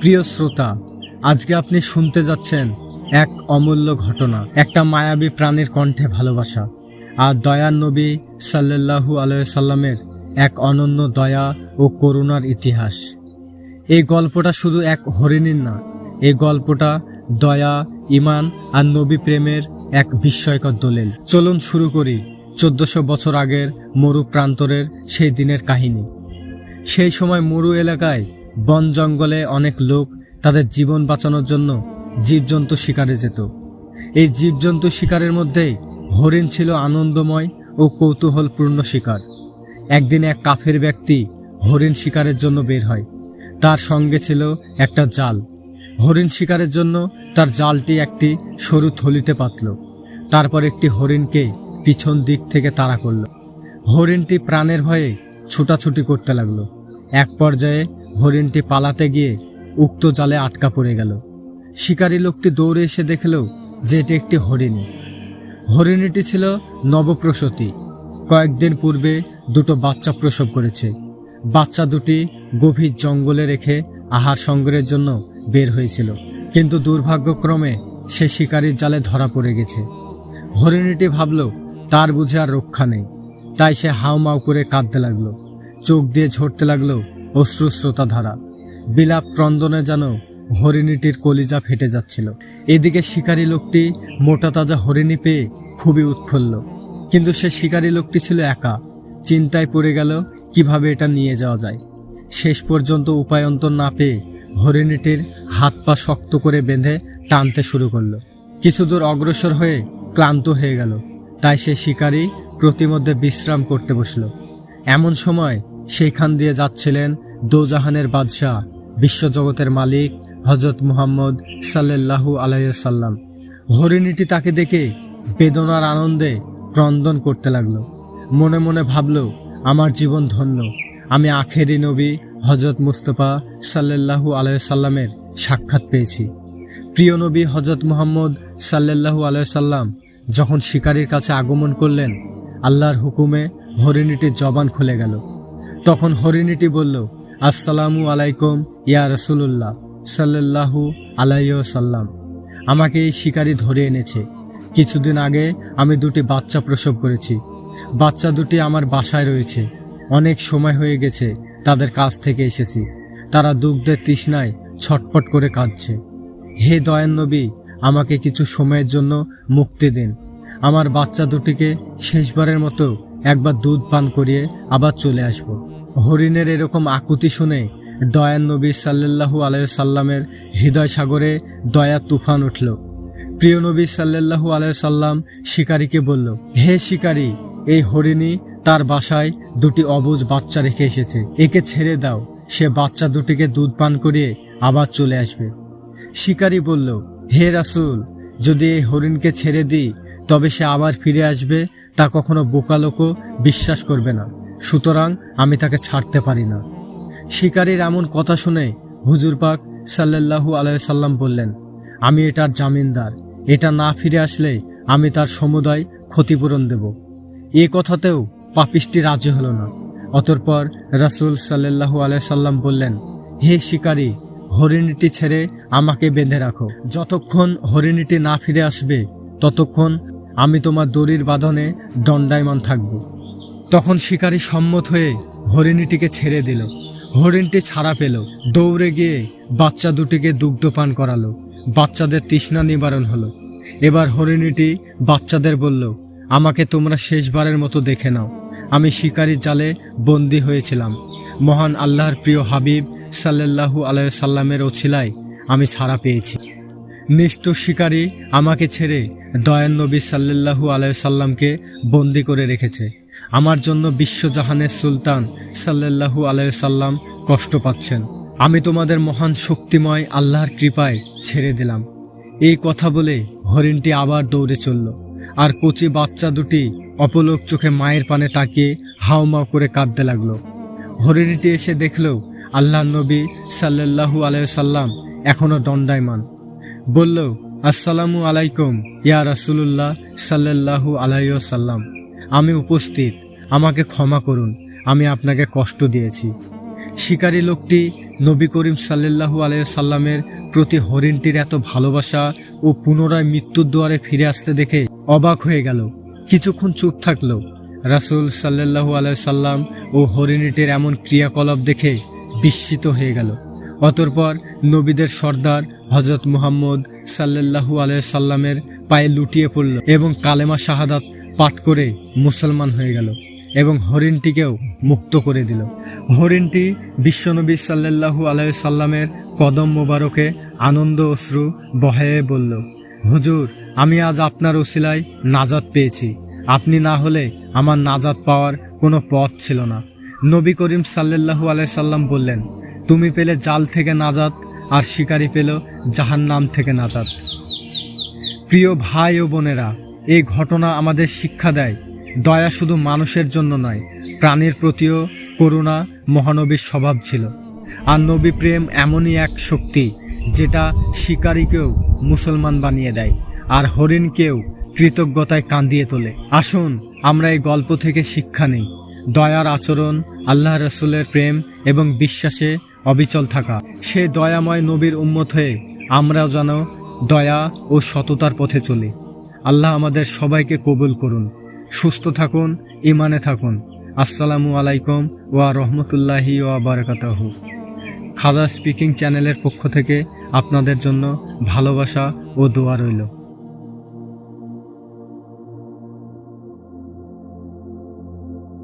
প্রিয় শ্রোতা, আজকে আপনি শুনতে যাচ্ছেন এক অমূল্য ঘটনা, একটা মায়াবী প্রাণীর কণ্ঠে ভালোবাসা। আর দয়ার নবী সাল্লাল্লাহু আলাইসাল্লামের এক অনন্য দয়া ও করুণার ইতিহাস। এই গল্পটা শুধু এক হরিণীর না, এই গল্পটা দয়া ইমান আর নবী প্রেমের এক বিস্ময়কর দলিল। চলুন শুরু করি চোদ্দশো বছর আগের মরু প্রান্তরের সেই দিনের কাহিনী। সেই সময় মরু এলাকায় বন জঙ্গলে অনেক লোক তাদের জীবন বাঁচানোর জন্য জীবজন্তু শিকারে যেত। এই জীবজন্তু শিকারের মধ্যে হরিণ ছিল আনন্দময় ও কৌতূহলপূর্ণ শিকার। একদিন এক কাফের ব্যক্তি হরিণ শিকারের জন্য বের হয়। তার সঙ্গে ছিল একটা জাল। হরিণ শিকারের জন্য তার জালটি একটি সরু থলিতে পাতল। তারপর একটি হরিণকে পিছন দিক থেকে তাড়া করল। হরিণটি প্রাণের ভয়ে ছুটাছুটি করতে লাগল। এক পর্যায়ে হরিণটি পালাতে গিয়ে উক্ত জালে আটকা পড়ে গেল। শিকারী লোকটি দৌড়ে এসে দেখল যে এটি একটি হরিণী। হরিণীটি ছিল নবপ্রসূতি। কয়েকদিন পূর্বে দুটো বাচ্চা প্রসব করেছে। বাচ্চা দুটি গভীর জঙ্গলে রেখে আহার সংগ্রহের জন্য বের হয়েছিল। কিন্তু দুর্ভাগ্যক্রমে সে শিকারীর জালে ধরা পড়ে গেছে। হরিণীটি ভাবল, তার বুঝে আর রক্ষা নেই। তাই সে হাউমাউ করে কাঁদতে লাগল। চোখ দিয়ে ঝরতে লাগল অশ্রুস্রোতা ধারা বিলাপ ক্রন্দনে যেন হরিণীটির কলিজা ফেটে যাচ্ছিল। এদিকে শিকারী লোকটি মোটা তাজা হরিণী পেয়ে খুবই উৎফুল্ল। কিন্তু সে শিকারী লোকটি ছিল একা। চিন্তায় পড়ে গেল, কীভাবে এটা নিয়ে যাওয়া যায়? শেষ পর্যন্ত উপায়ন্তর না পেয়ে হরিণীটির হাত পা শক্ত করে বেঁধে টানতে শুরু করল। কিছু দূর অগ্রসর হয়ে ক্লান্ত হয়ে গেল। তাই সে শিকারী প্রতিমধ্যে বিশ্রাম করতে বসল। এমন সময় সেইখান দিয়ে যাচ্ছিলেন দোজাহানের বাদশাহ, বিশ্বজগতের মালিক হজরত মুহাম্মদ সাল্লাল্লাহু আলাইসাল্লাম হরিণীটি তাকে দেখে বেদনার আনন্দে ক্রন্দন করতে লাগল। মনে মনে ভাবল, আমার জীবন ধন্য। আমি আখেরি নবী হজরত মুস্তফা সাল্লাল্লাহু আলাইসাল্লামের সাক্ষাৎ পেয়েছি। প্রিয় নবী হজরত মুহাম্মদ সাল্লাল্লাহু আলাইসাল্লাম যখন শিকারীর কাছে আগমন করলেন, আল্লাহর হুকুমে হরিণীটির জবান খুলে গেল। তখন হরিণীটি বলল, আসসালামু আলাইকুম, ইয়া রসুল্লাহ সাল্লাল্লাহু আলাইসাল্লাম আমাকে এই শিকারী ধরে এনেছে। কিছুদিন আগে আমি দুটি বাচ্চা প্রসব করেছি। বাচ্চা দুটি আমার বাসায় রয়েছে। অনেক সময় হয়ে গেছে, তাদের কাছ থেকে এসেছি। তারা দুগ্ধের তৃষ্ণায় ছটপট করে কাঁদছে। হে দয়ান নবী, আমাকে কিছু সময়ের জন্য মুক্তি দিন। আমার বাচ্চা দুটিকে শেষবারের মতো একবার দুধ পান করিয়ে আবার চলে আসব। হরিণের এরকম আকুতি শুনে দয়ান নবী সাল্লাল্লাহু আলাইসাল্লামের হৃদয় সাগরে দয়া তুফান উঠল। প্রিয় নবী সাল্লাল্লাহু আলাইসাল্লাম শিকারীকে বলল, হে শিকারী, এই হরিণী তার বাসায় দুটি অবুজ বাচ্চা রেখে এসেছে। একে ছেড়ে দাও, সে বাচ্চা দুটিকে দুধ পান করিয়ে আবার চলে আসবে। শিকারী বলল, হে রাসুল, যদি এই হরিণকে ছেড়ে দিই, তবে সে আবার ফিরে আসবে, তা কখনো বোকা লোকও বিশ্বাস করবে না। সুতরাং আমি তাকে ছাড়তে পারি না। শিকারীর এমন কথা শুনে হুজুর পাক সাল্লাল্লাহু আলাইসাল্লাম বললেন, আমি এটার জামিনদার। এটা না ফিরে আসলে আমি তার সমুদায় ক্ষতিপূরণ দেব। এ কথাতেও পাপিষ্টি রাজি হলো না। অতঃপর রাসুল সাল্লাল্লাহু আলাইসাল্লাম বললেন, হে শিকারী, হরিণীটি ছেড়ে আমাকে বেঁধে রাখো। যতক্ষণ হরিণীটি না ফিরে আসবে, ততক্ষণ আমি তোমার দড়ির বাঁধনে দণ্ডায়মান থাকব। তখন শিকারী সম্মত হয়ে হরিণীটিকে ছেড়ে দিল। হরিণটি ছাড়া পেল। দৌড়ে গিয়ে বাচ্চা দুটিকে দুগ্ধপান করালো। বাচ্চাদের তৃষ্ণা নিবারণ হলো। এবার হরিণীটি বাচ্চাদের বলল, আমাকে তোমরা শেষবারের মতো দেখে নাও। আমি শিকারির জালে বন্দী হয়েছিলাম। মহান আল্লাহর প্রিয় হাবিব সাল্লাল্লাহু আলাইসাল্লামের ওছিলায় আমি ছাড়া পেয়েছি। নিষ্ঠুর শিকারী আমাকে ছেড়ে দয়ান নবী সাল্লাল্লাহু আলাইসাল্লামকে বন্দি করে রেখেছে। আমার জন্য বিশ্বজাহানের সুলতান সাল্লাল্লাহু আলাইসাল্লাম কষ্ট পাচ্ছেন। আমি তোমাদের মহান শক্তিময় আল্লাহর কৃপায় ছেড়ে দিলাম। এই কথা বলে হরিণটি আবার দৌড়ে চলল। আর কচি বাচ্চা দুটি অপলোক চোখে মায়ের পানে তাকিয়ে হাউমাউ করে কাঁদতে লাগল। হরিণীটি এসে দেখল আল্লাহ নবী সাল্লাল্লাহু আলাইসাল্লাম এখনও দণ্ডায়মান। বলল, আসসালামু আলাইকুম, ইয়া রাসুলুল্লাহ সাল্লাল্লাহু আলাইসাল্লাম আমি উপস্থিত। আমাকে ক্ষমা করুন। আমি আপনাকে কষ্ট দিয়েছি। শিকারী লোকটি নবী করিম সাল্লাল্লাহু আলাইসাল্লামের প্রতি হরিণটির এত ভালোবাসা ও পুনরায় মৃত্যুর দুয়ারে ফিরে আসতে দেখে অবাক হয়ে গেল। কিছুক্ষণ চুপ থাকল। রাসূল সাল্লাল্লাহু আলাইসাল্লাম ও হরিণীটির এমন ক্রিয়াকলাপ দেখে বিস্মিত হয়ে গেল। অতঃপর নবীদের সর্দার হজরত মুহাম্মদ সাল্লাল্লাহু আলাইসাল্লামের পায়ে লুটিয়ে পড়ল এবং কালেমা শাহাদাত পাঠ করে মুসলমান হয়ে গেল এবং হরিণটিকেও মুক্ত করে দিল। হরিণটি বিশ্বনবী সাল্লাল্লাহু আলাইসাল্লামের কদম মোবারকে আনন্দ অশ্রু বহায়ে বলল, হুজুর, আমি আজ আপনার ওসিলায় নাজাত পেয়েছি। আপনি না হলে আমার নাজাত পাওয়ার কোনো পথ ছিল না। নবী করিম সাল্লাল্লাহু আলাইসাল্লাম বললেন, তুমি পেলে জাল থেকে নাজাত আর শিকারি পেল জাহান্নাম থেকে নাজাত। প্রিয় ভাই ও বোনেরা এই ঘটনা আমাদের শিক্ষা দেয়। দয়া শুধু মানুষের জন্য নয়, প্রাণীর প্রতিও করুণা, মহানবীর স্বভাব ছিল। আর নবী প্রেম এমনই এক শক্তি, যেটা শিকারীকেও মুসলমান বানিয়ে দেয়, আর হরিণকেও কৃতজ্ঞতায় কাঁদিয়ে তোলে। আসুন, আমরা এই গল্প থেকে শিক্ষা নেই। দয়ার আচরণ, আল্লাহ রসুলের প্রেম এবং বিশ্বাসে অবিচল থাকা। সে দয়াময় নবীর উন্মত হয়ে আমরাও যেন দয়া ও সততার পথে চলি। আল্লাহ আমাদের সবাইকে কবুল করুন, সুস্থ থাকুন ইমানে থাকুন। আসসালামু আলাইকুম ওয়া রহমতুল্লাহি ওয়া বারাকাতাহু। খাজা স্পিকিং চ্যানেলের পক্ষ থেকে আপনাদের জন্য ভালোবাসা ও দোয়া রইল।